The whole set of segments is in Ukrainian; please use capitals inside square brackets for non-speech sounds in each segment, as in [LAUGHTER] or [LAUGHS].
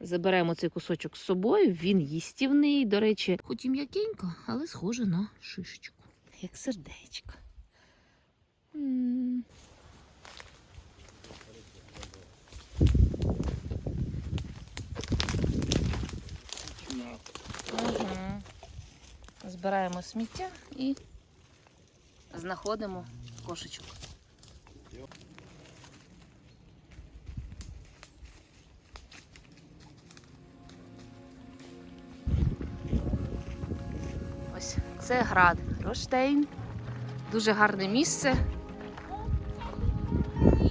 Заберемо цей кусочок з собою, він їстівний, до речі, хоч і м'якенько, але схоже на шишечку, як сердечко. М. Збираємо сміття і знаходимо кошечок. Це град Роштейн. Дуже гарне місце.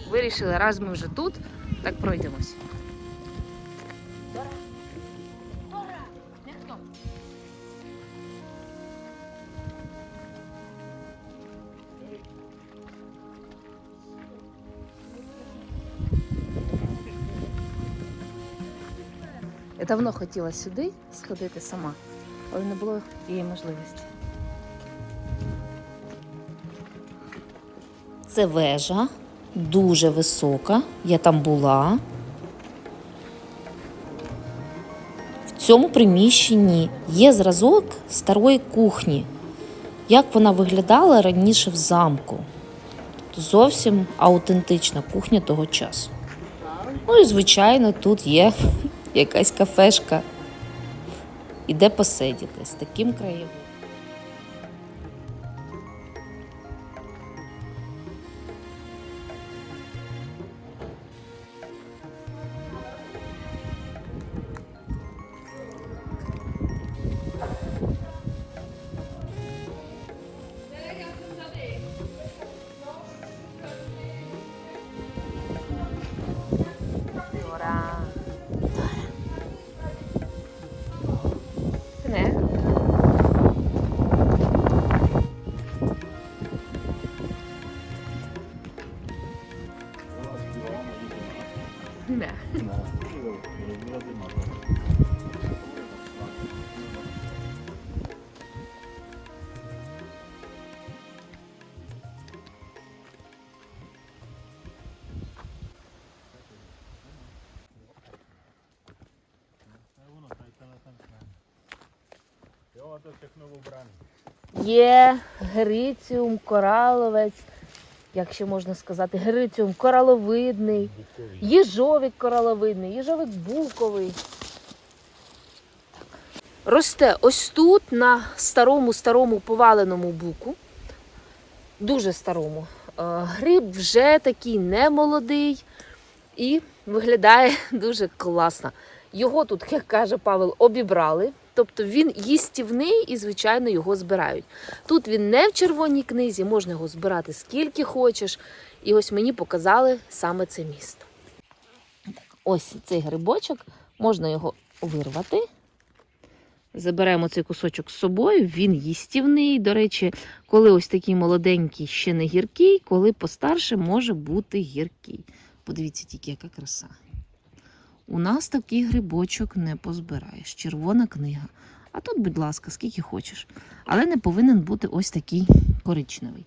Вирішили, раз ми вже тут, так пройдемось. Я давно хотіла сюди сходити сама, але не було тієї можливості. Це вежа, дуже висока. Я там була. В цьому приміщенні є зразок старої кухні, як вона виглядала раніше в замку. Зовсім аутентична кухня того часу. Ну і, звичайно, тут є [LAUGHS] якась кафешка. І де посидіти з таким краєвидом. Є гериціум, кораловець, як ще можна сказати, гериціум кораловидний, їжовик кораловидний, їжовик буковий. Росте ось тут, на старому старому поваленому буку, дуже старому. Е, Гриб вже такий немолодий і виглядає [LAUGHS] дуже класно. Його тут, як каже Павел, обібрали. Тобто він їстівний і, звичайно, його збирають. Тут він не в червоній книзі, можна його збирати скільки хочеш. І ось мені показали саме це місто. Ось цей грибочок, можна його вирвати. Заберемо цей кусочок з собою, він їстівний. До речі, коли ось такий молоденький, ще не гіркий, коли постарше може бути гіркий. Подивіться тільки, яка краса. У нас такий грибочок не позбираєш. Червона книга. А тут, будь ласка, скільки хочеш. Але не повинен бути ось такий коричневий.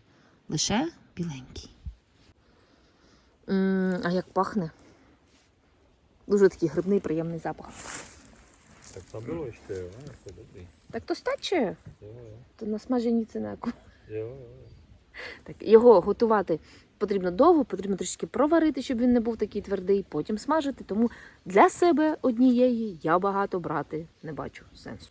Лише біленький. М, а як пахне? Дуже такий грибний, приємний запах. Jo, jako. Так то стаче, то на смаженій цинаку. Так, його готувати потрібно довго, потрібно трішки проварити, щоб він не був такий твердий, потім смажити. Тому для себе однієї я багато брати не бачу сенсу.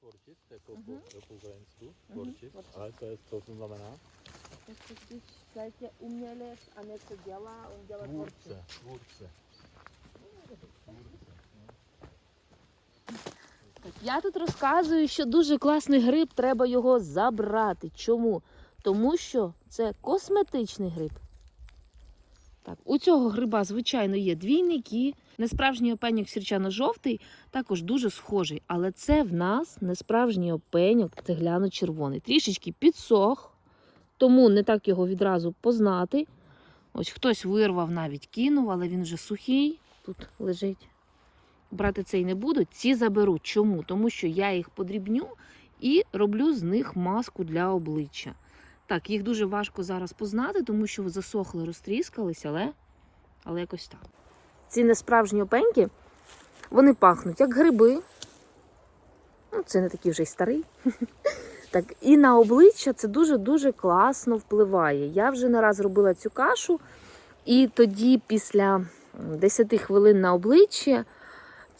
Tvorčit, jako po, po ukrajinsku, tvorčit, ale to je, to я тут розказую, що дуже класний гриб, треба його забрати. Чому? Тому що це косметичний гриб. Так, у цього гриба, звичайно, є двійники. Несправжній опеньок сірчано-жовтий також дуже схожий, але це в нас несправжній опеньок цегляно-червоний. Трішечки підсох, тому не так його відразу познати. Ось хтось вирвав, навіть кинув, але він вже сухий. Тут лежить. Брати цей не буду, ці заберу. Чому? Тому що я їх подрібню і роблю з них маску для обличчя. Так, їх дуже важко зараз познати, тому що засохли, розтріскались, але, але якось так. Ці несправжні опеньки, вони пахнуть як гриби. Ну, це не такий вже й старий. [LAUGHS] Так, і на обличчя це дуже-дуже класно впливає. Я вже не раз робила цю кашу, і тоді, після 10 хвилин на обличчі,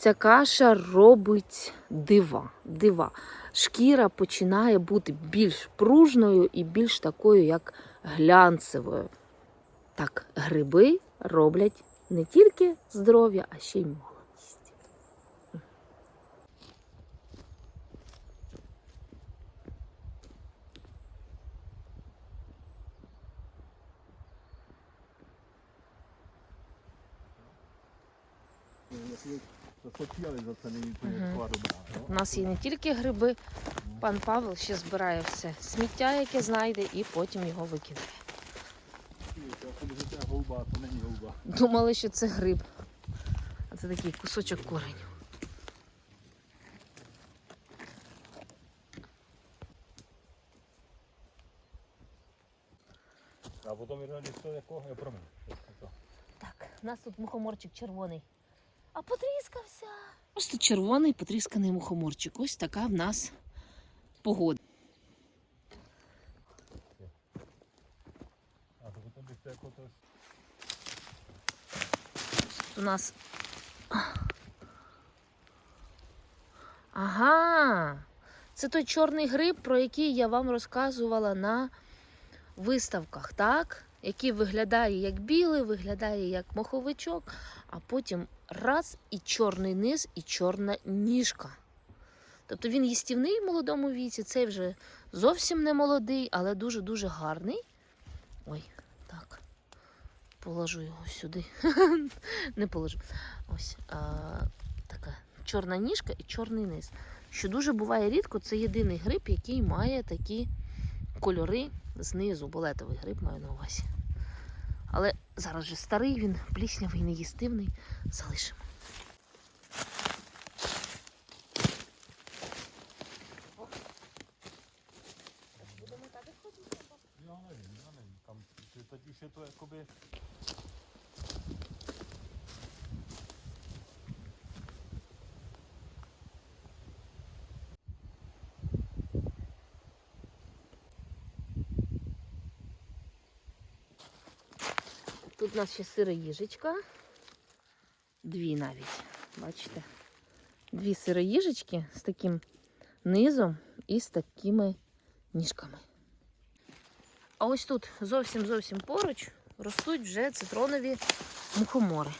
ця каша робить дива. дива. Шкіра починає бути більш пружною і більш такою, як глянцевою. Так, гриби роблять не тільки здоров'я, а ще й молодість. Socializace není úplně Mhm. taková У нас є не тільки гриби, пан Павел ще збирає все сміття, яке знайде, і потім його викидає. Думали, що це гриб. А це такий кусочок кореню. Jeden když to jako, jo, Так, у нас тут мухоморчик червоний. А потріскався. Просто червоний потрісканий мухоморчик. Ось така в нас погода. Тут у нас. Ага. Це той чорний гриб, про який я вам розказувала на виставках, так? Який виглядає як білий, виглядає як моховичок, а потім раз і чорний низ, і чорна ніжка. Тобто він їстівний в молодому віці, цей вже зовсім не молодий, але дуже-дуже гарний. Ой, так. Положу його сюди. [LAUGHS] Не положу. Ось а, така чорна ніжка і чорний низ. Що дуже буває рідко, це єдиний гриб, який має такі кольори знизу. Болетовий гриб маю на увазі. Але зараз вже старий, він пліснявий, неїстивний. Залишимо. Будемо так ходити? Там že teď už Тут у нас ще сира їжечка. Дві навіть. Бачите? Дві сироїжечки з таким низом і з такими ніжками. А ось тут зовсім зовсім поруч ростуть вже цитронові мухомори.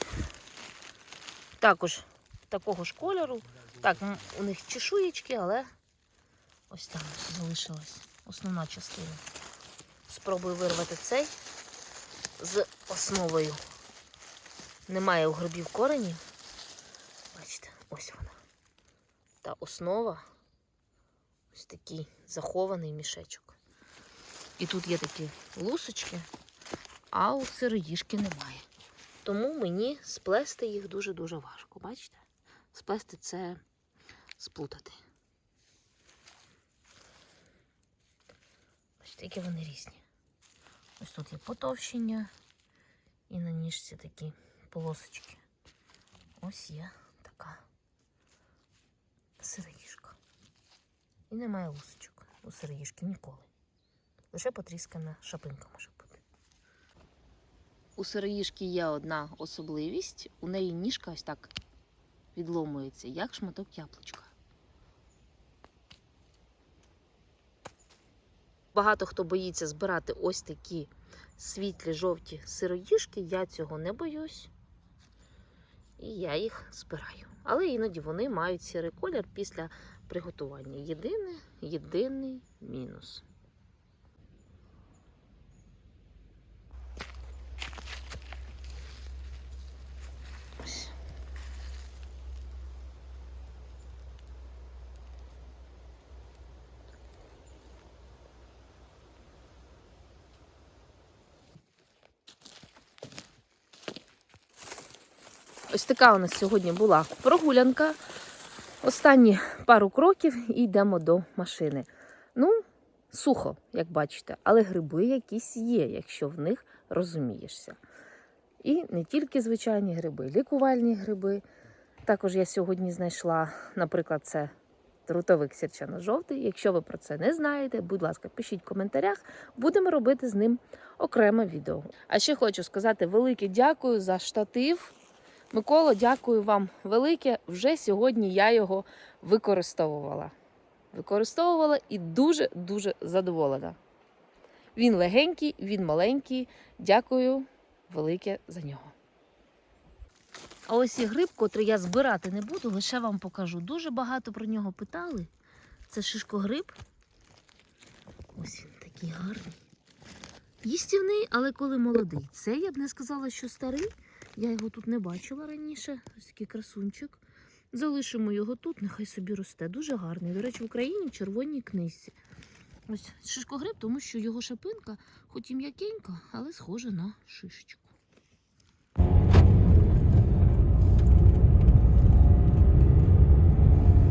Також такого ж кольору. Так, у них чешуєчки, але ось там залишилась основна частина. Спробую вирвати цей з основою. Немає у грибів коренів. Бачите, ось вона. Та основа ось такий захований мішечок. І тут є такі лусочки, а у сироїжки немає. Тому мені сплести їх дуже-дуже важко. Бачите? Сплести це сплутати. Бачите, які вони різні. Ось тут є потовщення і на ніжці такі полосочки. Ось є така сироїжка. І немає лусочок у сироїжки ніколи. Лише потріскана шапинка може бути. У сироїжки є одна особливість. У неї ніжка ось так відломується, як шматок яблучка. Багато хто боїться збирати ось такі світлі жовті сироїжки. Я цього не боюсь. І я їх збираю. Але іноді вони мають сірий колір після приготування. Єдиний, єдиний мінус. Ось така у нас сьогодні була прогулянка. Останні пару кроків і йдемо до машини. Ну, сухо, як бачите, але гриби якісь є, якщо в них розумієшся. І не тільки звичайні гриби, лікувальні гриби. Також я сьогодні знайшла, наприклад, це трутовик сірчано-жовтий. Якщо ви про це не знаєте, будь ласка, пишіть в коментарях, будемо робити з ним окреме відео. А ще хочу сказати велике дякую за штатив. Миколо, дякую вам велике. Вже сьогодні я його використовувала. Використовувала і дуже-дуже задоволена. Він легенький, він маленький. Дякую велике за нього. А ось і гриб, котрий я збирати не буду, лише вам покажу. Дуже багато про нього питали. Це шишкогриб. Ось він такий гарний. Їстівний, але коли молодий. Це я б не сказала, що старий. Я його тут не бачила раніше. Ось такий красунчик. Залишимо його тут, нехай собі росте. Дуже гарний. До речі, в Україні червоній книжці. Ось шишкогриб, тому що його шипинка, хоч і м'якенька, але схожа на шишечку.